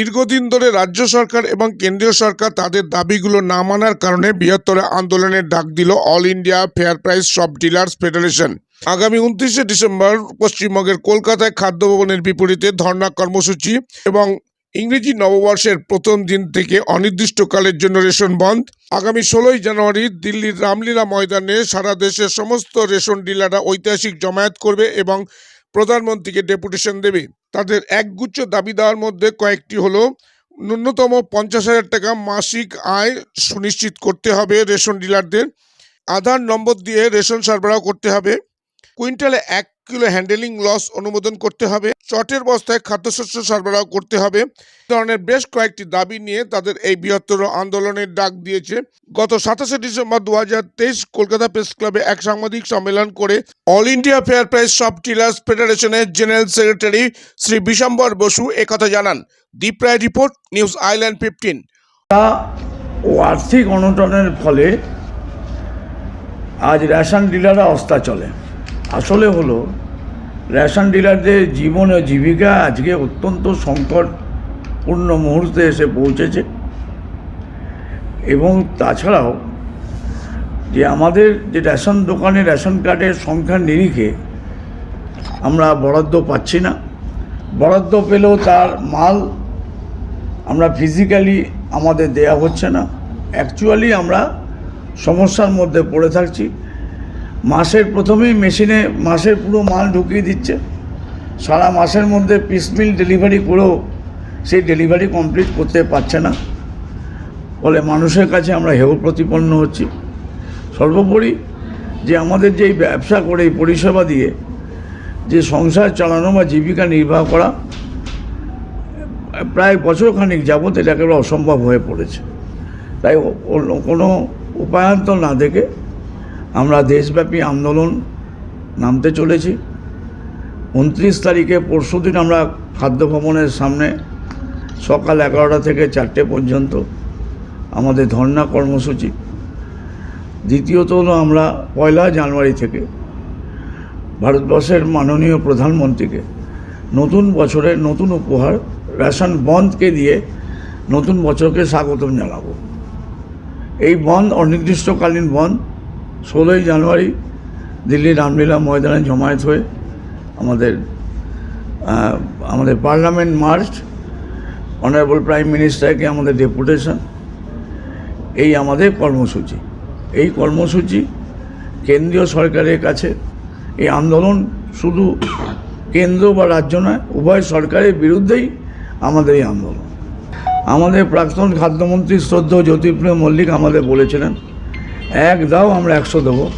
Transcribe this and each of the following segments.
দীর্ঘদিন ধরে রাজ্য সরকার এবং কেন্দ্রীয় সরকার তাদের দাবিগুলো না মানার কারণে বৃহত্তর আন্দোলনের ডাক দিল all India fair price shop dealers federation. আগামী উনত্রিশে ডিসেম্বর পশ্চিমবঙ্গের কলকাতায় খাদ্য ভবনের বিপরীতে ধর্ণা কর্মসূচি এবং ইংরেজি নববর্ষের প্রথম দিন থেকে অনির্দিষ্টকালের জন্য রেশন বন্ধ। আগামী ষোলোই জানুয়ারি দিল্লির রামলীলা ময়দানে সারা দেশের সমস্ত রেশন ডিলাররা ঐতিহাসিক জমায়েত করবে এবং প্রধানমন্ত্রীকে ডেপুটেশন দেবে। তাদের একগুচ্ছ দাবি দেওয়ার মধ্যে কয়েকটি হলো, ন্যূনতম পঞ্চাশ হাজার টাকা মাসিক আয় সুনিশ্চিত করতে হবে রেশন ডিলারদের, আধার নম্বর দিয়ে রেশন সরবরাহ করতে হবে, কুইন্টালে এক কিলো হ্যান্ডেলিং লস অনুমোদন করতে হবে, চটের বস্তায় খাদ্যশস্য সরবরাহ করতে হবে। ধরনের বেশ কয়েকটি দাবি নিয়ে তাদের এই বৃহত্তর আন্দোলনের ডাক দিয়েছে। গত সাতাশে ডিসেম্বর দু হাজার তেইশ কলকাতা প্রেস ক্লাবে এক সাংবাদিক সম্মেলন করে অল ইন্ডিয়া ফেয়ার প্রাইস সব ডিলার্স ফেডারেশনের জেনারেল সেক্রেটারি শ্রী বিশম্বর বসু একথা জানান। Deep Roy report, news island fifteen. আর্থিক অনটনের ফলে আজ রেশন ডিলাররা অস্তা চলে আসলে হলো, রেশন ডিলারদের জীবন ও জীবিকা আজকে অত্যন্ত সংকটপূর্ণ মুহূর্তে এসে পৌঁছেছে। এবং তাছাড়াও যে আমাদের যে রেশন দোকানে রেশন কার্ডের সংখ্যার নিরিখে আমরা বরাদ্দ পাচ্ছি না। বরাদ্দ পেলেও তার মাল আমরা ফিজিক্যালি আমাদের দেয়া হচ্ছে না। অ্যাকচুয়ালি আমরা সমস্যার মধ্যে পড়ে থাকছি। মাসের প্রথমেই মেশিনে মাসের পুরো মাল ঢুকিয়ে দিচ্ছে। সারা মাসের মধ্যে পিসমিল ডেলিভারি করেও সেই ডেলিভারি কমপ্লিট করতে পারছে না। ফলে মানুষের কাছে আমরা হেয় প্রতিপন্ন হচ্ছি। সর্বোপরি যে আমাদের যে ব্যবসা করে, এই পরিষেবা দিয়ে যে সংসার চালানো বা জীবিকা নির্বাহ করা, প্রায় বছরখানিক যাবৎ এটা একেবারে অসম্ভব হয়ে পড়েছে। তাই কোনো উপায়ান্তর না দেখে আমরা দেশব্যাপী আন্দোলন নামতে চলেছি। উনত্রিশ তারিখে পরশুদিন আমরা খাদ্য ভবনের সামনে সকাল এগারোটা থেকে চারটে পর্যন্ত আমাদের ধর্ণা কর্মসূচি। দ্বিতীয়ত হলো আমরা পয়লা জানুয়ারি থেকে ভারতবর্ষের মাননীয় প্রধানমন্ত্রীকে নতুন বছরের নতুন উপহার, রেশন বন্ধকে দিয়ে নতুন বছরকে স্বাগতম জানাব। এই বন্ধ, অনির্দিষ্টকালীন বন্ধ ষোলোই জানুয়ারি দিল্লির রামলীলা ময়দানে জমায়েত হয়ে আমাদের আমাদের পার্লামেন্ট মার্চ অনারেবল প্রাইম মিনিস্টারকে আমাদের ডেপুটেশন, এই আমাদের কর্মসূচি। এই কর্মসূচি কেন্দ্রীয় সরকারের কাছে, এই আন্দোলন শুধু কেন্দ্র বা রাজ্য নয়, উভয় সরকারের বিরুদ্ধেই আমাদের এই আন্দোলন। আমাদের প্রাক্তন খাদ্যমন্ত্রী শ্রদ্ধ জ্যোতিপ্রিয় মল্লিক আমাদের বলেছিলেন এক দাও আমরা একশো দেবো।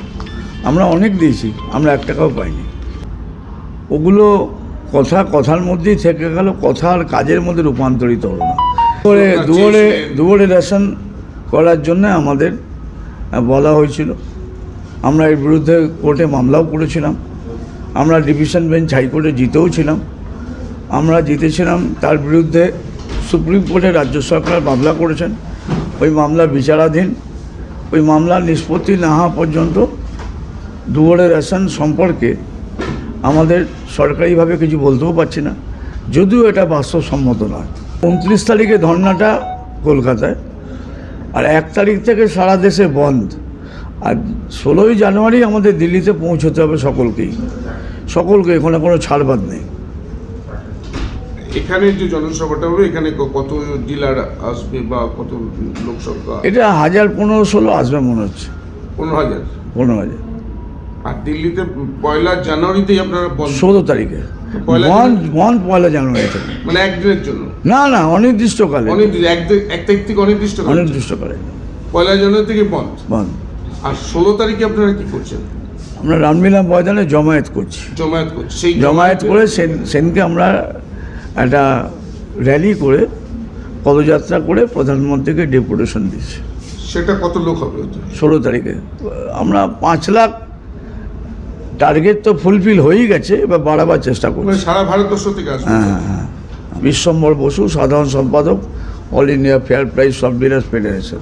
আমরা অনেক দিয়েছি আমরা এক টাকাও পাইনি। ওগুলো কথা কথার মধ্যেই থেকে গেল কথা আর কাজের মধ্যে রূপান্তরিত হলো না। দুয়ারে দুয়ারে দুয়ারে রেশন করার জন্য আমাদের বলা হয়েছিল। আমরা এর বিরুদ্ধে কোর্টে মামলাও করেছিলাম। আমরা ডিভিশন বেঞ্চ হাইকোর্টে জিতেও ছিলাম। আমরা জিতেছিলাম তার বিরুদ্ধে সুপ্রিম কোর্টে রাজ্য সরকার মামলা করেছেন। ওই মামলা বিচারাধীন। ওই মামলার নিষ্পত্তি না হওয়া পর্যন্ত দুয়ারে রেশন সম্পর্কে আমাদের সরকারিভাবে কিছু বলতেও পারছি না। যদিও এটা বাস্তবসম্মত নয়। উনত্রিশ তারিখে ধর্নাটা কলকাতায়, আর এক তারিখ থেকে সারা দেশে বন্ধ। আর ষোলোই জানুয়ারি আমাদের দিল্লিতে পৌঁছতে হবে সকলকেই। সকলকে এখানে কোনো ছাড়বাদ নেই। এখানে যে জনসভাটা হবে এখানে কত ডিলার আসবে বা কত লোক সংখ্যা এটা হাজার পনেরো ষোলো আসবে মনে হচ্ছে। পনেরো হাজার? পনেরো হাজার। আর দিল্লিতে পয়লা জানুয়ারিতেই আপনারা ষোলো তারিখে। বন্ধ পয়লা জানুয়ারি মানে একদিনের জন্য? না না অনির্দিষ্টকালে। এক তারিখ থেকে। অনির্দিষ্টকালে পয়লা জানুয়ারি থেকে বন্ধ? বন্ধ। আর ষোলো তারিখে আপনারা কি করছেন? আমরা রামলীলা ময়দানে জমায়েত করছি। জমায়েত করছেন সেই জমায়েত করে সেন সেনকে আমরা একটা র্যালি করে পদযাত্রা করে প্রধানমন্ত্রীকে ডেপুটেশন দিচ্ছে সেটা কত লোক হবে? ষোলো তারিখে। আমরা পাঁচ লাখ টার্গেট তো ফুলফিল হয়েই গেছে এবার বাড়াবার চেষ্টা মানে করছি সারা ভারতবর্ষ থেকে হ্যাঁ হ্যাঁ হ্যাঁ। বিশ্বম্বর বসু সাধারণ সম্পাদক all India fair price shop dealers federation